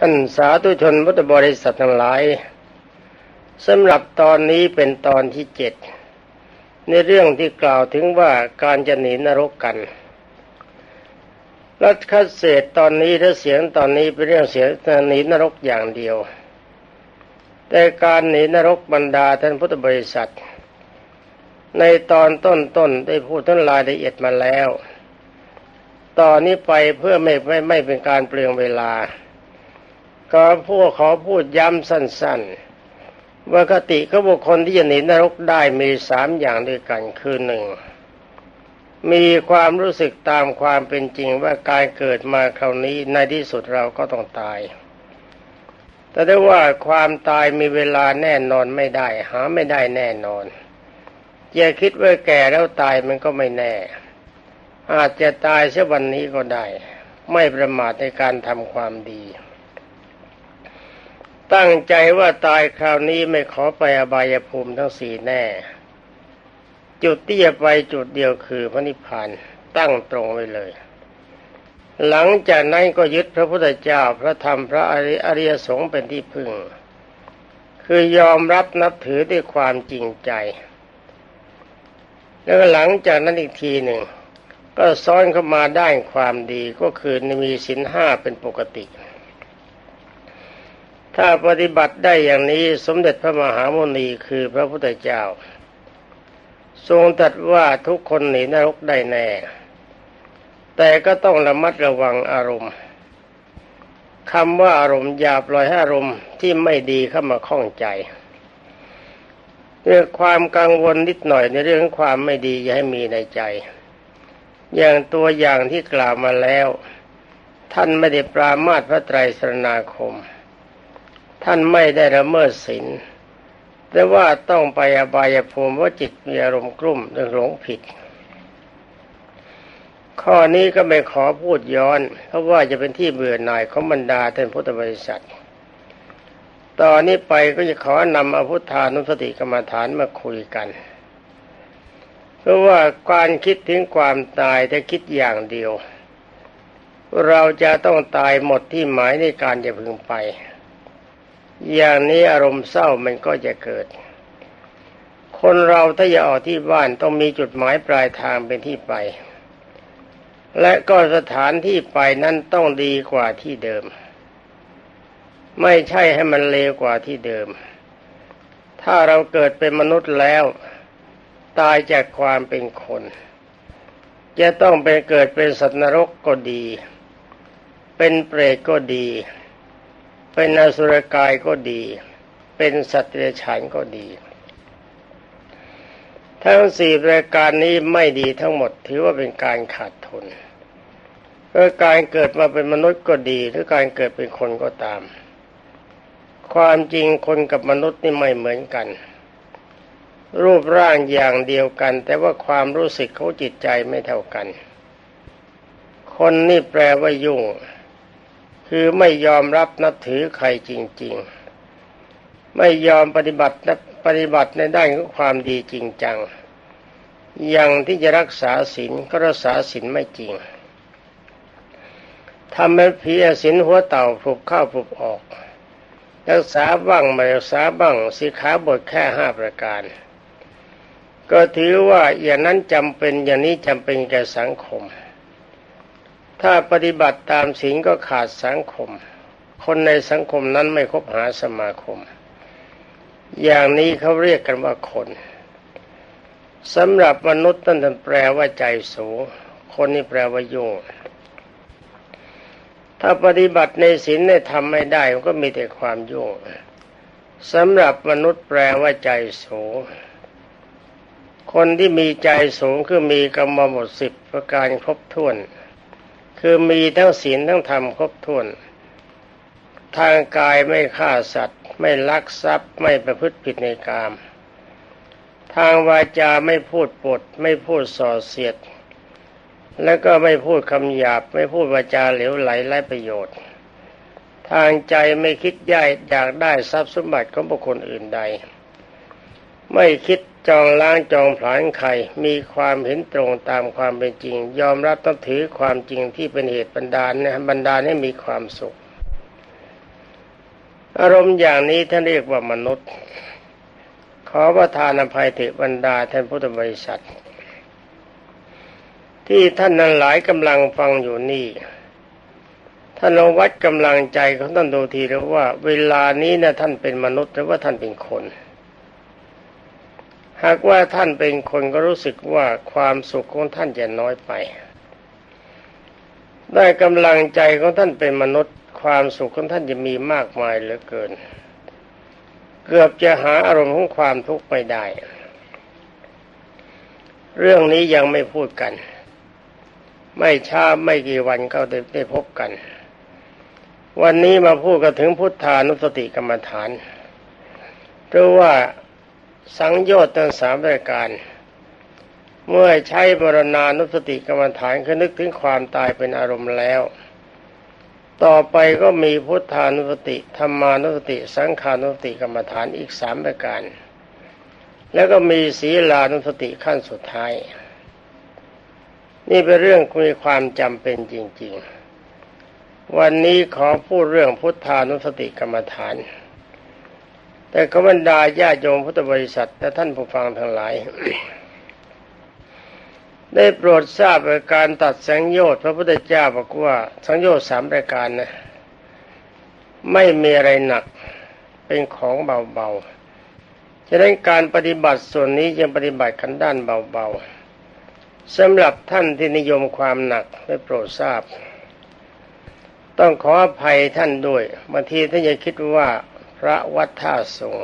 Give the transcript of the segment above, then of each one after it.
ท่านสาธุชนพุทธบริษัททั้งหลายสำหรับตอนนี้เป็นตอนที่เจ็ดในเรื่องที่กล่าวถึงว่าการจะหนีนรกกันรัฐคัดเศษตอนนี้ถ้าเสียงตอนนี้เป็นเรื่องเสียงหนีนรกอย่างเดียว แต่การหนีนรกบรรดาท่านพุทธบริษัท ในตอนต้นๆได้พูดทั้งรายละเอียดมาแล้ว ตอนนี้ไปเพื่อไม่ไม่ไม่เป็นการเปลืองเวลา ก็พวกขอพูดย้ำสั้นๆว่าคติเขบุคคลที่จะหนีนรกได้มีสามอย่างด้วยกันคือหนึ่งมีความรู้สึกตามความเป็นจริงว่าการเกิดมาคราวนี้ในที่สุดเราก็ต้องตาย แต่ได้ว่าความตายมีเวลาแน่นอนไม่ได้ หาไม่ได้แน่นอน อย่าคิดว่าแก่แล้วตายมันก็ไม่แน่ อาจจะตายเสียวันนี้ก็ได้ ไม่ประมาทในการทำความดี ตั้งใจว่าตายคราวนี้ไม่ขอไปอบายภูมิทั้งสี่แน่ จุดที่จะไปจุดเดียวคือพระนิพพานตั้งตรงไว้เลย หลังจากนั้นก็ยึดพระพุทธเจ้าพระธรรมพระอริยสงฆ์เป็นที่พึ่ง คือยอมรับนับถือด้วยความจริงใจ แล้วหลังจากนั้นอีกทีหนึ่ง ก็ซ้อนเข้ามาได้ความดีก็คือมีสินห้าเป็นปกติ ถ้าปฏิบัติได้อย่างนี้สมเด็จพระมหาโมนีคือพระพุทธเจ้า ทรงตรัสว่าทุกคนหนีนรกได้แน่ แต่ก็ต้องระมัดระวังอารมณ์คำว่าอารมณ์อย่าปล่อยให้อารมณ์ที่ไม่ดีเข้ามาข้องใจเรื่องความกังวลนิดหน่อยในเรื่องความไม่ดีอย่าให้มีในใจ อย่างตัวอย่างที่กล่าวมาแล้ว ท่านไม่ได้ปรามาสพระไตรสรณาคม ท่านไม่ได้ละเมิดศีลแต่ว่าต้องไปอบายภูมิว่าจิตมีอารมณ์กลุ่มเรื่องหลงผิด ข้อนี้ก็ไม่ขอพูดย้อน เพราะว่าจะเป็นที่เบื่อหน่ายของบรรดาท่านพุทธบริษัท ตอนนี้ไปก็จะขอนำอภุธานุสติกรรมฐานมาคุยกัน เพราะว่าการคิดถึงความตายถ้าคิดอย่างเดียว เราจะต้องตายหมดที่หมายในการจะพึงไป อย่างนี้อารมณ์เศร้ามันก็จะเกิด คนเราถ้าจะออกที่บ้านต้องมีจุดหมายปลายทางเป็นที่ไป และก็สถานที่ไปนั้นต้องดีกว่าที่เดิม ไม่ใช่ให้มันเลวกว่าที่เดิม ถ้าเราเกิดเป็นมนุษย์แล้ว ตายจากความเป็นคน จะต้องไปเกิดเป็นสัตว์นรกก็ดี เป็นเปรตก็ดี เป็นอสุรกายก็ดี เป็นสัตว์เดรัจฉานก็ดี ทั้งสี่รายการนี้ไม่ดีทั้งหมดถือว่าเป็นการขาดทุนเพื่อการเกิดมาเป็นมนุษย์ก็ดี หรือการเกิดเป็นคนก็ตาม ความจริงคนกับมนุษย์นี่ไม่เหมือนกัน รูปร่างอย่างเดียวกัน แต่ว่าความรู้สึกเขาจิตใจไม่เท่ากัน คนนี่แปลว่ายุ่ง คือไม่ยอมรับนับถือใครจริง ๆ ไม่ยอมปฏิบัติปฏิบัติในด้านของความดีจริงจัง อย่างที่จะรักษาศีลก็รักษาศีลไม่จริงทำให้ผีศีลหัวเต่าผูกเข้าผูกออก รักษาบ้างไม่รักษาบ้างสิขาบทแค่ห้าประการ ก็ถือว่าอย่างนั้นจำเป็นอย่างนี้จำเป็นแก่สังคม ถ้าปฏิบัติตามศีลก็ขาดสังคม คนในสังคมนั้นไม่คบหาสมาคม อย่างนี้เขาเรียกกันว่าคนสำหรับมนุษย์นั่นแปลว่าใจสูง คนนี่แปลว่ายุ่งถ้าปฏิบัติในศีลในทำไม่ได้มันก็มีแต่ความยุ่งสำหรับมนุษย์แปลว่าใจสูง คนที่มีใจสูงคือมีกรรมหมดสิบประการครบถ้วน คือมีทั้งศีลทั้งธรรมครบถ้วน ทางกายไม่ฆ่าสัตว์ ไม่ลักทรัพย์ไม่ประพฤติผิดในกาม ทางวาจาไม่พูดปด ไม่พูดส่อเสียด แล้วก็ไม่พูดคำหยาบ ไม่พูดวาจาเหลวไหลไร้ประโยชน์ ทางใจไม่คิดย่ายอยากได้ทรัพย์สมบัติของบุคคลอื่นใด ไม่คิดจองล้างจองผลาญใครมีความเห็นตรงตามความเป็นจริง ยอมรับต้องถือความจริงที่เป็นเหตุบันดาลนะบันดาลให้มีความสุข อารมณ์อย่างนี้ท่านเรียกว่ามนุษย์ ขอประทานอภัยเถิดบรรดาท่านพุทธบริษัท ที่ท่านนั้นหลายกำลังฟังอยู่นี่ท่านลองวัดกำลังใจของท่านดูทีแล้วว่า เวลานี้นะท่านเป็นมนุษย์หรือว่าท่านเป็นคน หากว่าท่านเป็นคนก็รู้สึกว่าความสุขของท่านจะน้อยไป ได้กำลังใจของท่านเป็นมนุษย์ ความสุขของท่านจะมีมากมายเหลือเกิน เกือบจะหาอารมณ์ของความทุกข์ไปได้ เรื่องนี้ยังไม่พูดกัน ไม่ช้าไม่กี่วันก็ได้พบกัน วันนี้มาพูดกันถึงพุทธานุสติกรรมฐานเพราะว่า สังโยชน์ทั้งสามรายการ เมื่อใช้บรณานุสติกรรมฐานคือนึกถึงความตายเป็นอารมณ์แล้ว ต่อไปก็มีพุทธานุสติธรรมานุสติ สังขานุสติกรรมฐานอีกสามรายการ แล้วก็มีศีลานุสติขั้นสุดท้าย นี่เป็นเรื่องมีความจำเป็นจริง ๆ วันนี้ขอพูดเรื่องพุทธานุสติกรรมฐาน แต่ขบรรดาญาโยมพุทธบริษัทและท่านผู้ฟังทั้งหลาย ได้โปรดทราบาการตัดสังโยชน์พระพุทธเจ้าบอกว่าสังโยชน์สามรายการนะ ไม่มีอะไรหนักเป็นของเบาๆฉะนั้นการปฏิบัติส่วนนี้ยังปฏิบัติกันด้านเบาๆสำหรับท่านที่นิยมความหนักได้โปรดทราบ ต้องขออภัยท่านด้วยบางทีท่านจะคิดว่า พระวัดท่าสง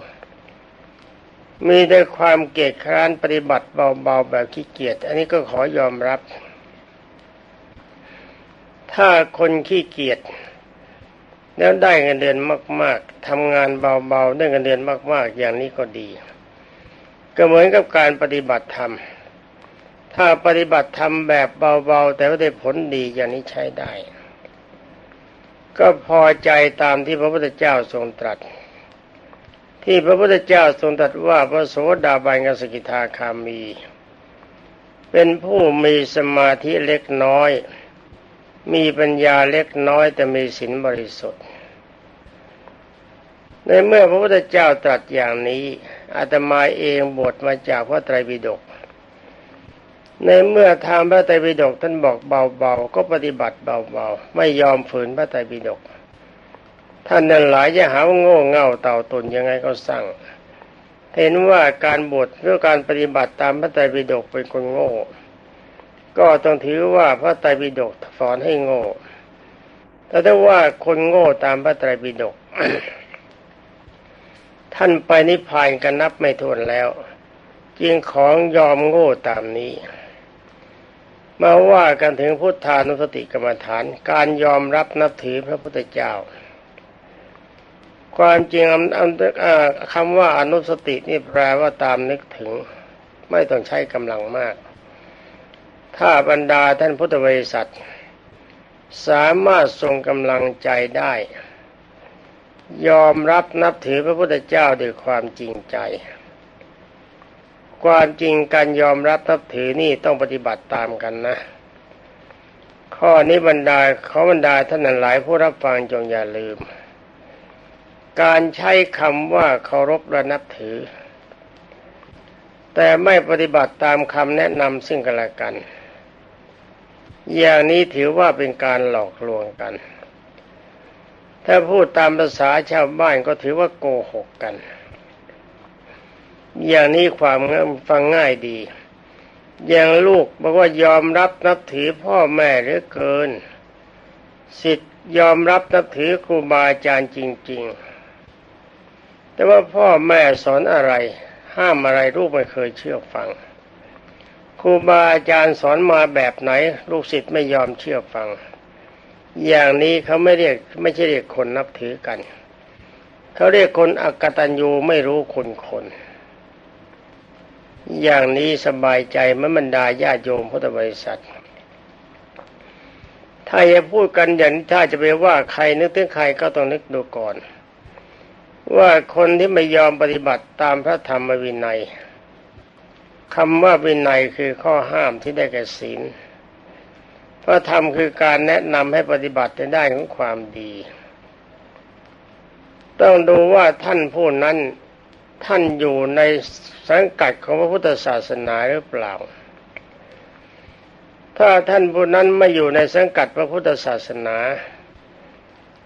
มีแต่ความเกียจคร้านปฏิบัติเบาๆแบบขี้เกียจอันนี้ก็ขอยอมรับ ถ้าคนขี้เกียจแล้วได้เงินเดือนมาก ๆทำงานเบาๆได้เงินเดือนมาก ๆ อย่างนี้ก็ดี ก็เหมือนกับการปฏิบัติธรรม ถ้าปฏิบัติธรรมแบบเบาๆ แต่ว่าได้ผลดีอย่างนี้ใช้ได้ ก็พอใจตามที่พระพุทธเจ้าทรงตรัส ที่พระพุทธเจ้าทรงตรัสว่าพระโสดาบันกสกิทาคามี เป็นผู้มีสมาธิเล็กน้อย มีปัญญาเล็กน้อยแต่มีศีลบริสุทธิ์ ในเมื่อพระพุทธเจ้าตรัสอย่างนี้อาตมาเองบทมาจากพระไตรปิฎกในเมื่อทางพระไตรปิฎกท่านบอกเบาๆ ก็ปฏิบัติเบาๆ ไม่ยอมฝืนพระไตรปิฎก ท่านนั้นหลายจะหาว่าโง่เง่าเต่าตนยังไงก็สั่ง เห็นว่าการบวชเพื่อการปฏิบัติตามพระไตรปิฎกเป็นคนโง่ ก็ต้องถือว่าพระไตรปิฎกสอนให้โง่แต่ถ้าว่าคนโง่ตามพระไตรปิฎกท่านไปนิพพานกันนับไม่ถ้วนแล้ว จึงของยอมโง่ตามนี้ มาว่ากันถึงพุทธานุสติกรรมฐาน การยอมรับนับถือพระพุทธเจ้า ความจริงคำว่าอนุสตินี่แปลว่าตามนึกถึง ไม่ต้องใช้กำลังมาก ถ้าบรรดาท่านพุทธบริษัท สามารถทรงกำลังใจได้ ยอมรับนับถือพระพุทธเจ้าด้วยความจริงใจ ความจริงการยอมรับทับถือนี่ต้องปฏิบัติตามกันนะ ข้อนี้บรรดาเขาบรรดาท่านหลายผู้รับฟังจงอย่าลืม การใช้คำว่าเคารพและนับถือ แต่ไม่ปฏิบัติตามคำแนะนำซึ่งกันและกัน อย่างนี้ถือว่าเป็นการหลอกลวงกัน ถ้าพูดตามภาษาชาวบ้านก็ถือว่าโกหกกัน อย่างนี้ความฟังง่ายดี อย่างลูกบอกว่ายอมรับนับถือพ่อแม่เหลือเกิน สิทธิยอมรับนับถือครูบาอาจารย์จริง ๆ แต่ว่าพ่อแม่สอนอะไร ห้ามอะไรลูกไม่เคยเชื่อฟังครูบาอาจารย์สอนมาแบบไหน ลูกศิษย์ไม่ยอมเชื่อฟัง อย่างนี้เขาไม่เรียกไม่ใช่เรียกคนนับถือกัน เขาเรียกคนอกตัญญูไม่รู้คนคนอย่างนี้สบายใจเมื่อบรรดาญาโยมพุทธบริษัท ถ้าจะพูดกันอย่างถ้าจะไปว่าใครนึกถึงใครก็ต้องนึกดูก่อน ว่าคนที่ไม่ยอมปฏิบัติตามพระธรรมวินัยคำว่าวินัยคือข้อห้ามที่ได้แก่ศีลพระธรรมคือการแนะนำให้ปฏิบัติในด้านของความดี ต้องดูว่าท่านผู้นั้นท่านอยู่ในสังกัดของพระพุทธศาสนาหรือเปล่า ถ้าท่านผู้นั้นไม่อยู่ในสังกัดพระพุทธศาสนา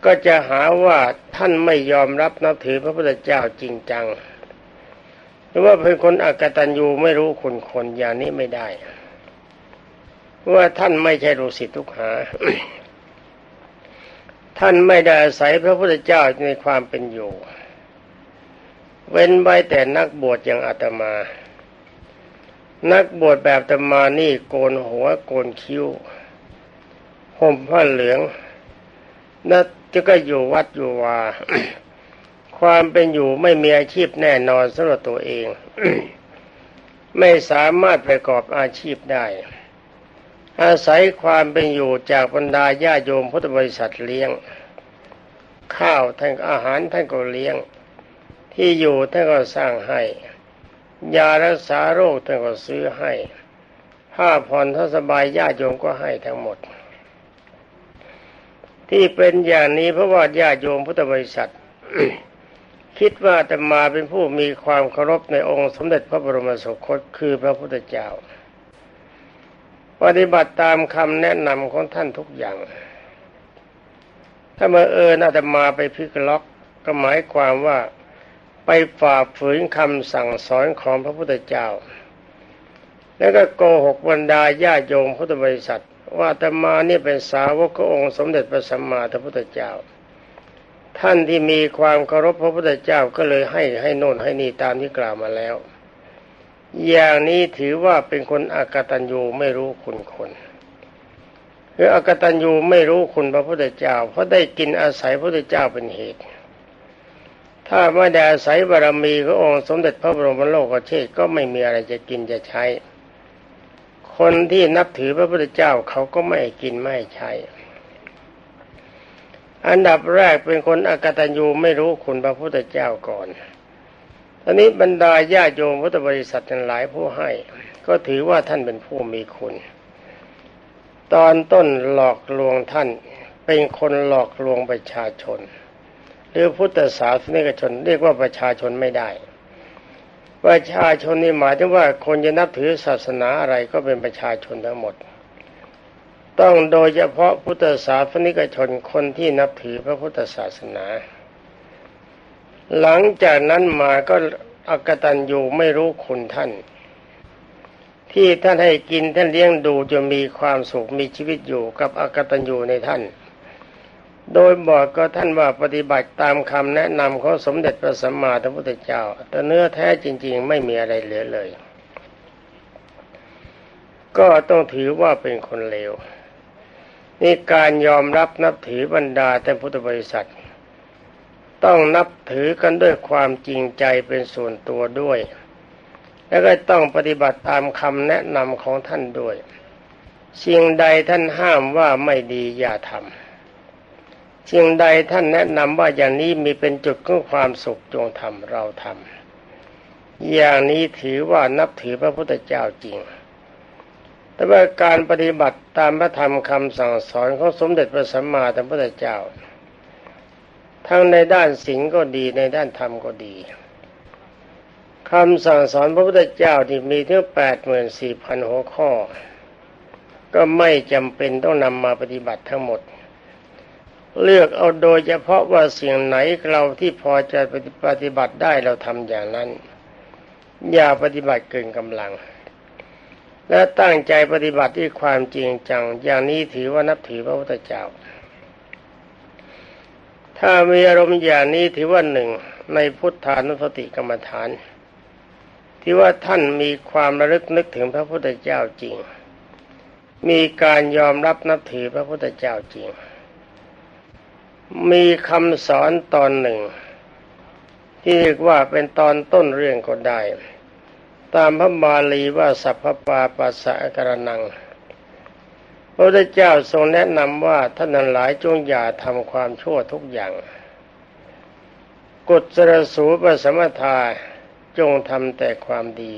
ก็จะหาว่าท่านไม่ยอมรับนับถือพระพุทธเจ้าจริงจัง หรือว่าเป็นคนอักตันยูไม่รู้คุณคนอย่างนี้ไม่ได้ ว่าท่านไม่ใช่ลูกศิษย์ทุกหา ท่านไม่ได้อาศัยพระพุทธเจ้าในความเป็นอยู่ เว้นไว้แต่นักบวชอย่างอาตมา นักบวชแบบอาตมานี่โกนหัวโกนคิ้วห่มผ้าเหลืองนั่น จะก็อยู่วัดอยู่วาความเป็นอยู่ไม่มีอาชีพแน่นอนสำหรับตัวเอง ไม่สามารถประกอบอาชีพได้ อาศัยความเป็นอยู่จากบรรดาญาโยมพุทธบริษัทเลี้ยง ข้าวท่านอาหารท่านก็เลี้ยง ที่อยู่ท่านก็สร้างให้ ยารักษาโรคท่านก็ซื้อให้ผ้าผ่อนถ้าสบายญาโยมก็ให้ทั้งหมด ที่เป็นอย่างนี้เพราะว่าญาติโยมพุทธบริษัท คิดว่าจะมาเป็นผู้มีความเคารพในองค์สมเด็จพระบรมสุคตคือพระพุทธเจ้า ปฏิบัติตามคำแนะนำของท่านทุกอย่าง ถ้ามาเอิญอาตมาไปพิกล็อกก็หมายความว่าไปฝ่าฝืนคำสั่งสอนของพระพุทธเจ้า แล้วก็โกหกบรรดาญาโยมพุทธบริษัท ว่าตมานี่เป็นสาวกขององค์สมเด็จพระสัมมาสัมพุทธเจ้า ท่านที่มีความเคารพพระพุทธเจ้าก็เลยให้ให้โน่นให้นี่ตามที่กล่าวมาแล้ว อย่างนี้ถือว่าเป็นคนอากตัญญูไม่รู้คุณคนคืออากตัญญูไม่รู้คุณพระพุทธเจ้า เพราะได้กินอาศัยพระพุทธเจ้าเป็นเหตุ ถ้าไม่ได้อาศัยบารมีขององค์สมเด็จพระบรมโลกเชษก็ไม่มีอะไรจะกินจะใช้ คนที่นับถือพระพุทธเจ้าเขาก็ไม่กินไม่ใช้ อันดับแรกเป็นคนอกตัญญูไม่รู้คุณพระพุทธเจ้าก่อนตอนนี้บรรดาญาโยมพุทธบริษัททั้งหลายผู้ให้ ก็ถือว่าท่านเป็นผู้มีคุณ ตอนต้นหลอกลวงท่านเป็นคนหลอกลวงประชาชน หรือพุทธศาสนิกชนเรียกว่าประชาชนไม่ได้ ประชาชนนี่หมายถึงว่าคนจะนับถือศาสนาอะไรก็เป็นประชาชนทั้งหมด ต้องโดยเฉพาะพุทธศาสนิกชนคนที่นับถือพระพุทธศาสนา หลังจากนั้นมาก็อกตันอยู่ไม่รู้คุณท่าน ที่ท่านให้กินท่านเลี้ยงดูจะมีความสุขมีชีวิตอยู่กับอกตันอยู่ในท่าน โดยบอกก็ท่านว่าปฏิบัติตามคำแนะนำของสมเด็จพระสัมมาสัมพุทธเจ้า แต่เนื้อแท้จริง ๆ ไม่มีอะไรเหลือเลย ก็ต้องถือว่าเป็นคนเลวนี่การยอมรับนับถือบรรดาแต่พุทธบริษัท ต้องนับถือกันด้วยความจริงใจเป็นส่วนตัวด้วย แล้วก็ต้องปฏิบัติตามคำแนะนำของท่านด้วย สิ่งใดท่านห้ามว่าไม่ดีอย่าทำ สิ่งใดท่านแนะนำว่าอย่างนี้มีเป็นจุดของความสุขจงทำเราทำอย่างนี้ถือว่านับถือพระพุทธเจ้าจริง แต่ว่าการปฏิบัติตามพระธรรมคำสั่งสอนของสมเด็จพระสัมมาสัมพุทธเจ้า ทั้งในด้านศีลก็ดีในด้านธรรมก็ดีคำสั่งสอนพระพุทธเจ้าที่มีถึงแปดหมื่นสี่พันหัวข้อ ก็ไม่จำเป็นต้องนำมาปฏิบัติทั้งหมด เลือกเอาโดยเฉพาะว่าสิ่งไหนเราที่พอจะปฏิบัติได้เราทำอย่างนั้น อย่าปฏิบัติเกินกำลัง และตั้งใจปฏิบัติด้วยความจริงจัง อย่างนี้ถือว่านับถือพระพุทธเจ้า ถ้ามีอารมณ์อย่างนี้ถือว่าหนึ่งในพุทธานุสติกรรมฐาน ที่ว่าท่านมีความระลึกนึกถึงพระพุทธเจ้าจริง มีการยอมรับนับถือพระพุทธเจ้าจริง มีคำสอนตอนหนึ่ง ที่เรียกว่าเป็นตอนต้นเรื่องก็ได้ ตามพระบาลีว่าสัพพปาปัสสะกรนัง พระพุทธเจ้าทรงแนะนำว่าท่านนั้นหลายจงอย่าทำความชั่วทุกอย่าง กฎสรสูปสมทาจงทำแต่ความดี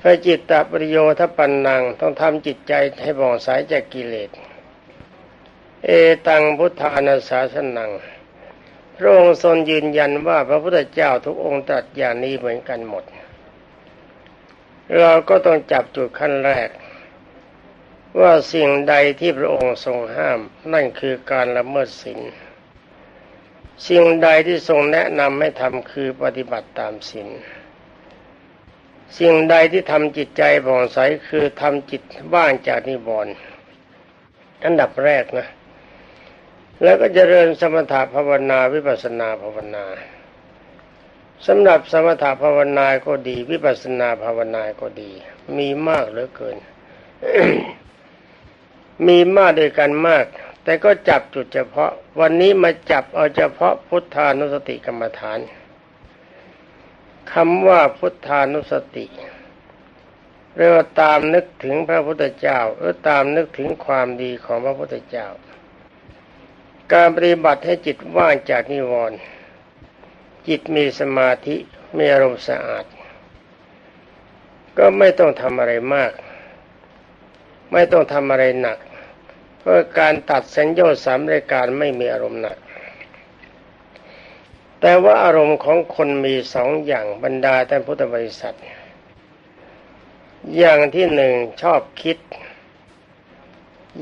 พระจิตตปริโยทปันนังต้องทำจิตใจให้บ่องสายจากกิเลส เอตังพุทธานาสาสนัง พระองค์ทรงยืนยันว่าพระพุทธเจ้าทุกองค์ตรัสอย่างนี้เหมือนกันหมด เราก็ต้องจับจุดขั้นแรก ว่าสิ่งใดที่พระองค์ทรงห้าม นั่นคือการละเมิดศีลสิ่งใดที่ทรงแนะนำให้ทำคือปฏิบัติตามศีลสิ่งใดที่ทำจิตใจผ่องใสคือทำจิตว่างจากนิวรณ์อันดับแรกนะ แล้วก็จเจริญสมถะภาวนาวิปัสนาภาวนาสำหรับสมถะภาวนาก็ดี วิปัสนาภาวนาก็ดี มีมากเหลือเกิน มีมากด้วยกันมาก แต่ก็จับจุดเฉพาะ วันนี้มาจับเอาเฉพาะพุทธานุสติกรรมฐานคำว่าพุทธานุสติเรียกว่าตามนึกถึงพระพุทธเจ้าหรือตามนึกถึงความดีของพระพุทธเจ้า การปฏิบัติให้จิตว่างจากนิวรณ์จิตมีสมาธิมีอารมณ์สะอาด ก็ไม่ต้องทำอะไรมาก ไม่ต้องทำอะไรหนัก เพราะการตัดสัญญาสามรายการไม่มีอารมณ์หนัก แต่ว่าอารมณ์ของคนมีสองอย่างบรรดาท่านพุทธบริษัท อย่างที่หนึ่งชอบคิด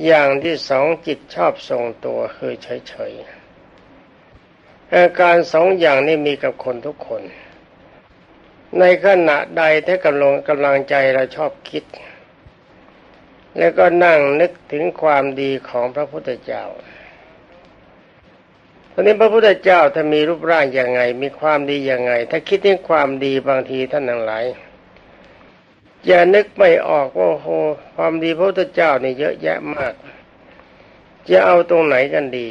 อย่างที่สองจิตชอบทรงตัวคือเฉยๆอาการสองอย่างนี้มีกับคนทุกคน ในขณะใดถ้ากำลังกำลังใจเราชอบคิด แล้วก็นั่งนึกถึงความดีของพระพุทธเจ้าตอนนี้พระพุทธเจ้าถ้ามีรูปร่างอย่างไง มีความดีอย่างไง ถ้าคิดถึงความดีบางทีท่านทั้งหลาย อย่านึกไม่ออกว่าโหความดีพระพุทธเจ้านี่เยอะแยะมาก จะเอาตรงไหนกันดี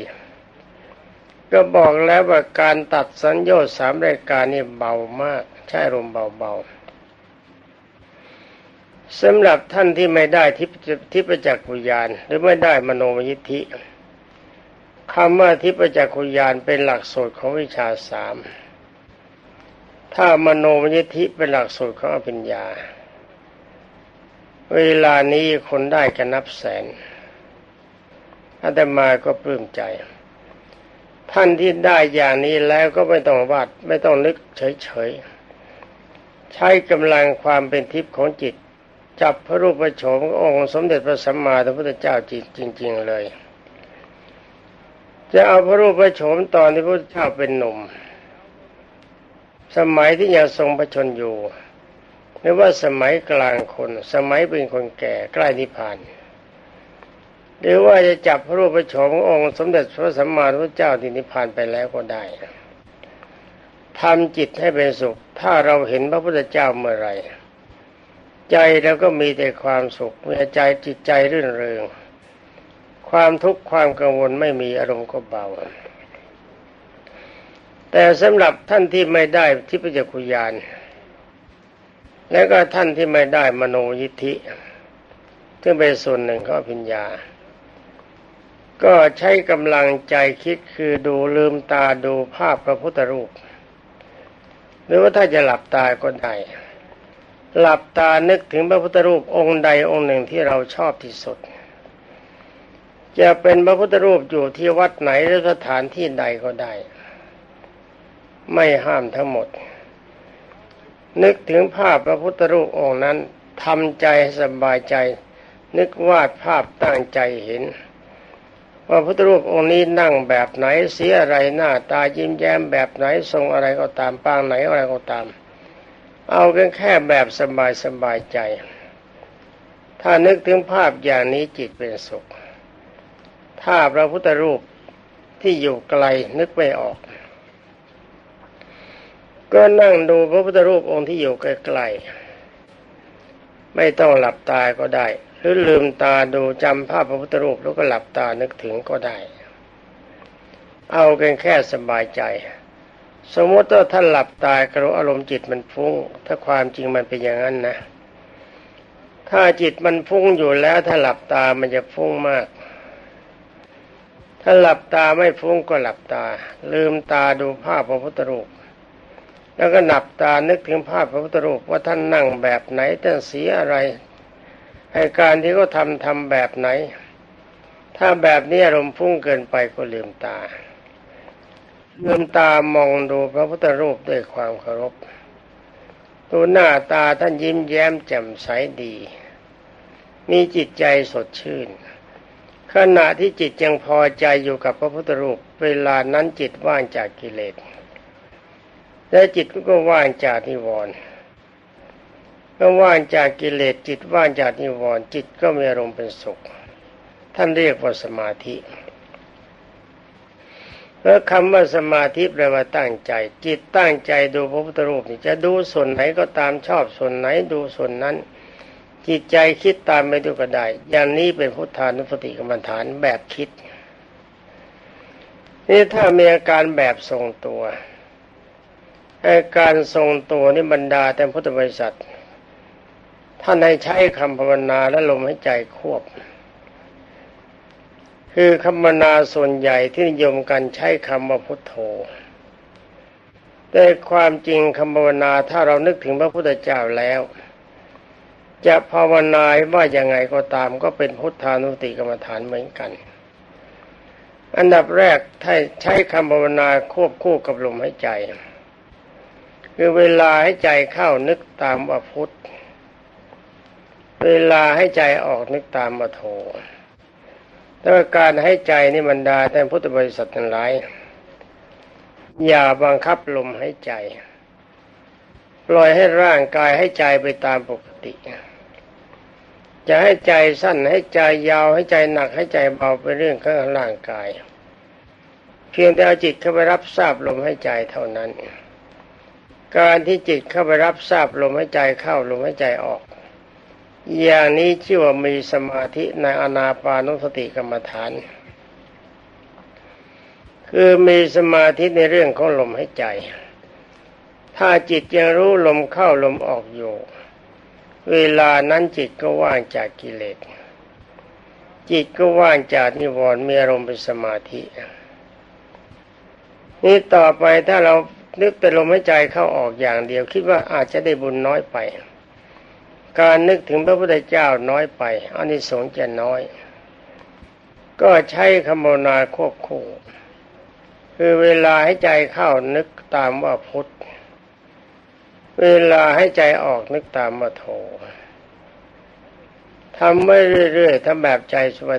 ก็บอกแล้วว่าการตัดสัญญาสามรายการนี่เบามาก ใช่ลมเบาๆสำหรับท่านที่ไม่ได้ทิพทิพจักขุยานหรือไม่ได้มโนมยิทธิคำว่าทิพจักขุยานเป็นหลักสูตรของวิชาสามถ้ามโนมยิทธิเป็นหลักสูตรของอภิญญา เวลานี้คนได้กันนับแสนอาตมาก็ปลื้มใจ ท่านที่ได้อย่างนี้แล้วก็ไม่ต้องวาดไม่ต้องนึกเฉยๆ ใช้กำลังความเป็นทิพย์ของจิต จับพระรูปพระโฉมองค์สมเด็จพระสัมมาสัมพุทธเจ้าจริง ๆ เลย จะเอาพระรูปพระโฉมตอนที่พระเจ้าเป็นหนุ่ม สมัยที่ยังทรงพระชนอยู่ หรือว่าสมัยกลางคน สมัยเป็นคนแก่ใกล้นิพพาน หรือว่าจะจับพระรูปพระโฉมขององค์สมเด็จพระสัมมาสัมพุทธเจ้าที่นิพพานไปแล้วก็ได้ทำจิตให้เป็นสุข ถ้าเราเห็นพระพุทธเจ้าเมื่อไรใจเราก็มีแต่ความสุขมีใจจิตใจรื่นเริง ความทุกข์ความกังวลไม่มีอารมณ์ก็เบา แต่สำหรับท่านที่ไม่ได้ทิพยคุยาน และก็ท่านที่ไม่ได้มโนยิทธิ ซึ่งเป็นส่วนหนึ่งของพิญญา ก็ใช้กำลังใจคิดคือดูลืมตาดูภาพพระพุทธรูป หรือว่าถ้าจะหลับตาก็ได้ หลับตานึกถึงพระพุทธรูปองค์ใดองค์หนึ่งที่เราชอบที่สุด จะเป็นพระพุทธรูปอยู่ที่วัดไหนหรือสถานที่ใดก็ได้ ไม่ห้ามทั้งหมด นึกถึงภาพพระพุทธรูปองค์นั้นทำใจสบายใจ นึกวาดภาพตั้งใจเห็น ว่าพุทธรูปองค์นี้นั่งแบบไหนเสียอะไรหน้าตายิ้มแย้มแบบไหนทรงอะไรก็ตามปางไหนอะไรก็ตาม เอากันแค่แบบสบายสบายใจ ถ้านึกถึงภาพอย่างนี้จิตเป็นสุข ถ้าพระพุทธรูปที่อยู่ไกลนึกไม่ออก ก็นั่งดูพระพุทธรูปองค์ที่อยู่ใกล้ๆไม่ต้องหลับตาก็ได้ หรือลืมตาดูจำภาพพระพุทธรูปแล้วก็หลับตานึกถึงก็ได้ เอากันแค่สบายใจ สมมติว่าท่านหลับตากระอารมณ์จิตมันฟุ้ง ถ้าความจริงมันเป็นอย่างนั้นนะ ถ้าจิตมันฟุ้งอยู่แล้วถ้าหลับตามันจะฟุ้งมากถ้าหลับตาไม่ฟุ้งก็หลับตา ลืมตาดูภาพพระพุทธรูป แล้วก็หลับตานึกถึงภาพพระพุทธรูปว่าท่านนั่งแบบไหนท่านสีอะไรให้การที่เขาทำทำแบบไหน ถ้าแบบนี้อารมณ์ฟุ้งเกินไปก็ลืมตาลืมตามองดูพระพุทธรูปด้วยความเคารพดูหน้าตาท่านยิ้มแย้มแจ่มใสดี มีจิตใจสดชื่น ขณะที่จิตยังพอใจอยู่กับพระพุทธรูป เวลานั้นจิตว่างจากกิเลส และจิตก็ว่างจากนิวรณ์เมื่อว่างจากกิเลสจิตว่างจากนิวรณ์จิตก็มีอารมณ์เป็นสุข ท่านเรียกว่าสมาธิแล้วคำว่าสมาธิแปลว่าตั้งใจ จิตตั้งใจดูพระพุทธรูปนี่จะดูส่วนไหนก็ตามชอบส่วนไหนดูส่วนนั้น จิตใจคิดตามไปดูก็ได้ อย่างนี้เป็นพุทธานุสติกรรมฐานแบบคิดนี่ถ้ามีอาการแบบทรงตัว การทรงตัวนี่บรรดาแต่พุทธบริษัทท่านให้ใช้คำภาวนาและลมหายใจควบ คือคำภาวนาส่วนใหญ่ที่นิยมกันใช้คำว่าพุทโธแต่ความจริงคำภาวนาถ้าเรานึกถึงพระพุทธเจ้าแล้ว จะภาวนาว่ายังไงก็ตามก็เป็นพุทธานุติกรรมฐานเหมือนกัน อันดับแรกถ้าใช้คำภาวนาควบคู่กับลมหายใจ คือเวลาให้ใจเข้านึกตามว่าพุทธ เวลาให้ใจออกนึกตามว่าโธแต่ว่าการให้ใจนี่บรรดาแท่านพุทธบริษัททั้งหลายอย่าบังคับลมให้ใจ ปล่อยให้ร่างกายให้ใจไปตามปกติ จะให้ใจสั้นให้ใจยาวให้ใจหนักให้ใจเบาเป็นเรื่องของร่างกาย เพียงแต่เอาจิตเข้าไปรับทราบลมให้ใจเท่านั้น การที่จิตเข้าไปรับทราบลมให้ใจเข้าลมให้ใจออก อย่างนี้ชื่อว่ามีสมาธิในอนาปานุสติกรรมฐาน คือมีสมาธิในเรื่องของลมหายใจ ถ้าจิตยังรู้ลมเข้าลมออกอยู่ เวลานั้นจิตก็ว่างจากกิเลสจิตก็ว่างจากนิวรณ์มีอารมณ์เป็นสมาธินี่ต่อไปถ้าเรา นึกแต่ลมหายใจเข้าออกอย่างเดียว คิดว่าอาจจะได้บุญน้อยไป การนึกถึงพระพุทธเจ้าน้อยไปอานิสงส์จะน้อย ก็ใช้คำโมนาควบคู่คือเวลาให้ใจเข้านึกตามว่าพุทธเวลาให้ใจออกนึกตามว่าโททำไม่เรื่อยๆทำแบบใจ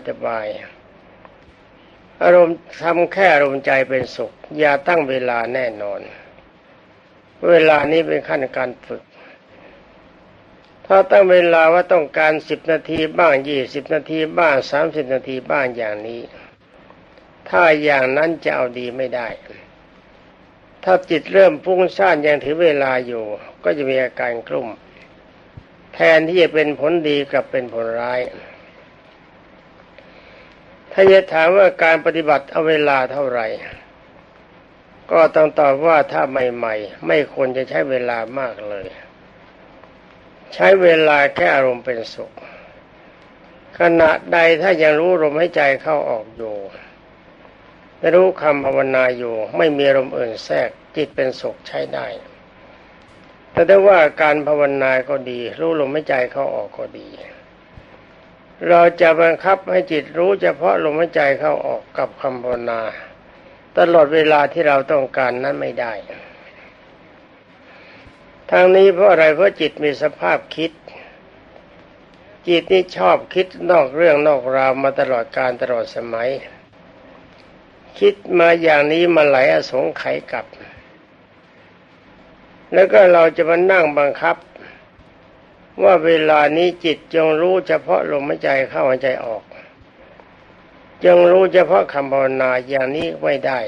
สบายๆอารมณ์ทำแค่อารมณ์ใจเป็นสุข อย่าตั้งเวลาแน่นอน เวลานี้เป็นขั้นการฝึก ถ้าตั้งเวลาว่าต้องการสิบนาทีบ้างยี่สิบนาทีบ้างสามสิบนาทีบ้างอย่างนี้ ถ้าอย่างนั้นจะเอาดีไม่ได้ ถ้าจิตเริ่มฟุ้งซ่านยังถือเวลาอยู่ ก็จะมีอาการกลุ่ม แทนที่จะเป็นผลดีกลับเป็นผลร้าย ถ้าจะถามว่าการปฏิบัติเอาเวลาเท่าไหร่ ก็ต้องตอบว่าถ้าใหม่ ๆ ไม่ควรจะใช้เวลามากเลย ใช้เวลาแค่อารมณ์เป็นสุข ขณะใดถ้ายังรู้ลมหายใจเข้าออกอยู่และรู้คำภาวนาอยู่ ไม่มีอารมอื่นแทรกจิตเป็นสุขใช้ได้ แต่ได้ว่าการภาวนาก็ดี รู้ลมหายใจเข้าออกก็ดี เราจะบังคับให้จิตรู้เฉพาะลมหายใจเข้าออกกับคำภาวนา ตลอดเวลาที่เราต้องการนั้นไม่ได้ ทางนี้เพราะอะไรเพราะจิตมีสภาพคิด จิตนี่ชอบคิดนอกเรื่องนอกราวมาตลอดการตลอดสมัย คิดมาอย่างนี้มาไหลอสงไขยกับ แล้วก็เราจะมานั่งบังคับ ว่าเวลานี้จิตจงรู้เฉพาะลมหายใจเข้าหายใจออก จงรู้เฉพาะคำภาวนาอย่างนี้ไม่ได้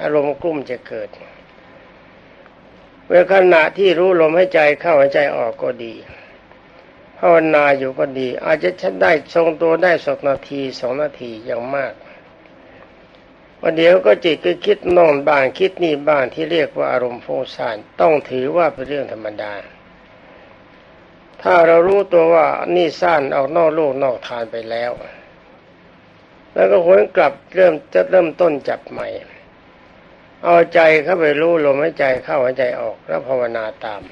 อารมณ์กลุ้มจะเกิดเมื่อขณะที่รู้ลมหายใจเข้าหายใจออกก็ดีภาวนาอยู่ก็ดี อาจจะชันได้ทรงตัวได้สักนาทีสองนาทีอย่างมากวันเดียวก็จิตก็คิดนอนบ้างคิดนี่บ้างที่เรียกว่าอารมณ์ฟุ้งซ่านต้องถือว่าเป็นเรื่องธรรมดา ถ้าเรารู้ตัวว่านี่ซ่านออกนอกโลกนอกทานไปแล้ว แล้วก็หวนกลับเริ่มจะเริ่มต้นจับใหม่ เอาใจเข้าไปรู้ลมหายใจเข้าหายใจออกแล้วภาวนาตาม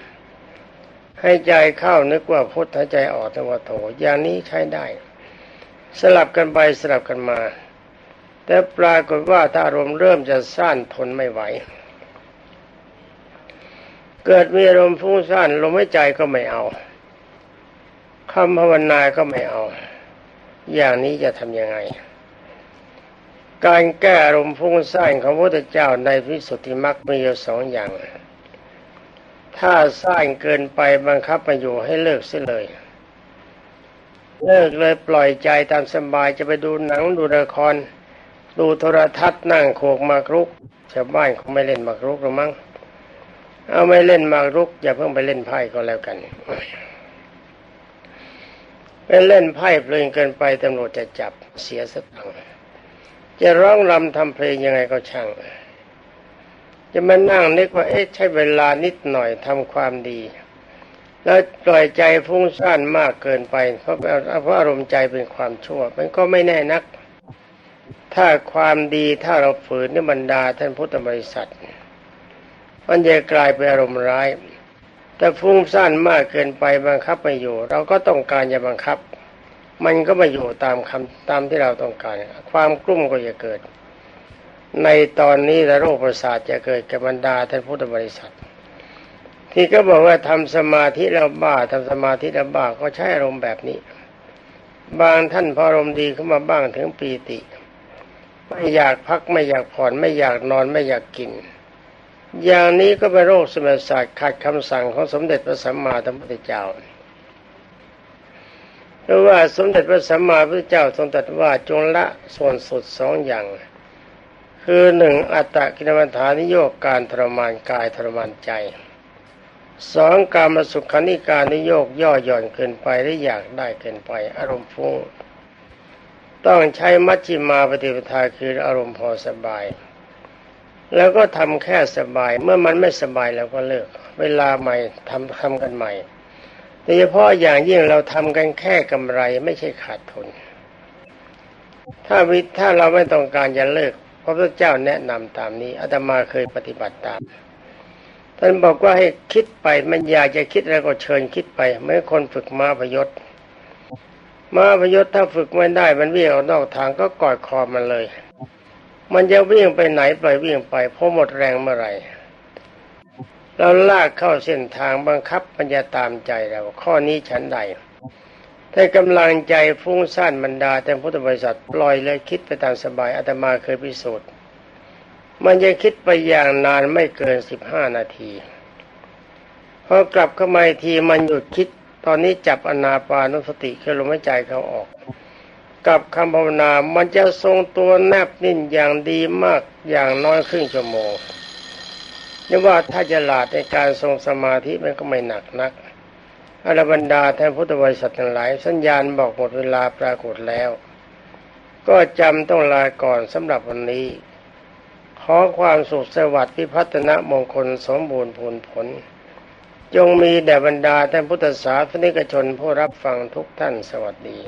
ให้ใจเข้านึกว่าพุทธใจออกนึกว่าโถอย่างนี้ใช้ได้ สลับกันไปสลับกันมา แต่ปรากฏว่าถ้าอารมณ์เริ่มจะซ่านทนไม่ไหว เกิดมีอารมณ์ฟุ้งซ่านลมหายใจก็ไม่เอาคำภาวนาก็ไม่เอา อย่างนี้จะทำยังไง การแก้อารมณ์ฟุ้งซ่านของพระพุทธเจ้าในวิสุทธิมรรคมีอยู่สองอย่าง ถ้าซ่านเกินไปบังคับมาอยู่ให้เลิกเสียเลย เลิกเลยปล่อยใจตามสบายจะไปดูหนังดูละคร ดูโทรทัศน์นั่งโขกมากรุกชาวบ้านเขาไม่เล่นมากรุกหรือมั้งเอาไม่เล่นมากรุก อย่าเพิ่งไปเล่นไพ่ก็แล้วกันไปเล่นไพ่เพลินเกินไปตำรวจจะจับเสียสตังค์ จะร้องรำทำเพลงยังไงก็ช่าง จะมานั่งนึกว่าเอ๊ะใช้เวลานิดหน่อยทำความดี แล้วปล่อยใจฟุ้งซ่านมากเกินไป เพราะเพราะอารมณ์ใจเป็นความชั่ว มันก็ไม่แน่นัก ถ้าความดีถ้าเราฝืนนิบรรดาท่านพุทธบริษัท มันจะกลายเป็นอารมณ์ร้ายแต่ฟุ้งซ่านมากเกินไปบังคับไม่อยู่ เราก็ต้องการจะบังคับ มันก็ไม่อยู่ตามคำตามที่เราต้องการ ความกลุ้มก็จะเกิด ในตอนนี้โรคประสาทจะเกิดกับบรรดาท่านพุทธบริษัท ที่ก็บอกว่าทำสมาธิแล้วบ้าทำสมาธิแล้วบ้าก็ใช้อารมณ์แบบนี้ บางท่านพออารมณ์ดีขึ้นมาบ้างถึงปีติ ไม่อยากพักไม่อยากผ่อนไม่อยากนอนไม่อยากกิน อย่างนี้ก็เป็นโรคสมองศาสตร์ขัดคำสั่งของสมเด็จพระสัมมาสัมพุทธเจ้า เพราะว่าสมเด็จพระสัมมาพุทธเจ้าทรงตรัสว่าจงละส่วนสุดสองอย่าง คือหนึ่งอัตตกินวัฏฐานิโยกการทรมานกายทรมานใจสองการมาสุขานิการนิโยกย่อหย่อนเกินไปหรืออยากได้เกินไป อารมณ์ฟุ้งต้องใช้มัชฌิมาปฏิปทาคืออารมณ์พอสบาย แล้วก็ทำแค่สบายเมื่อมันไม่สบายเราก็เลิก เวลาใหม่ทำทำกันใหม่ โดยเฉพาะอย่างยิ่งเราทำกันแค่กำไรไม่ใช่ขาดทุน ถ้าวิถ้าเราไม่ต้องการจะเลิกพระพุทธเจ้าแนะนำตามนี้อาตมาเคยปฏิบัติตามท่านบอกว่าให้คิดไปมันอยากจะคิดแล้วก็เชิญคิดไปเมื่อคนฝึกม้าพยศม้าพยศถ้าฝึกไม่ได้ มันวิ่งออกนอกทางก็กอดคอมันเลย มันจะวิ่งไปไหนปล่อยวิ่งไปเพราะหมดแรงเมื่อไหร่ เราลากเข้าเส้นทางบังคับมันจะตามใจเราข้อนี้ฉันใดถ้ากำลังใจฟุ้งซ่านบรรดาแต่พุทธบริษัทปล่อยเลยคิดไปตามสบายอาตมาเคยพิสูจน์ มันจะคิดไปอย่างนานไม่เกินสิบห้านาทีพอกลับเข้ามาอีกทีมันหยุดคิดตอนนี้จับอนาปานุสติคือลมหายใจเขาออก กับคำภาวนามันจะทรงตัวแนบนิ่งอย่างดีมากอย่างน้อยครึ่งชั่วโมง นี่ว่าถ้าจะหลาดในการทรงสมาธิมันก็ไม่หนักนักอรบรรดาแทนพุทธบริษัททั้งหลาย สัญญาณบอกหมดเวลาปรากฏแล้ว ก็จำต้องลาก่อนสำหรับวันนี้ ขอความสุขสวัสดิ์พิพัฒนะมงคลสมบูรณ์ผลผล จงมีแด่บรรดาท่านพุทธศาสนิกชนผู้รับฟังทุกท่านสวัสดี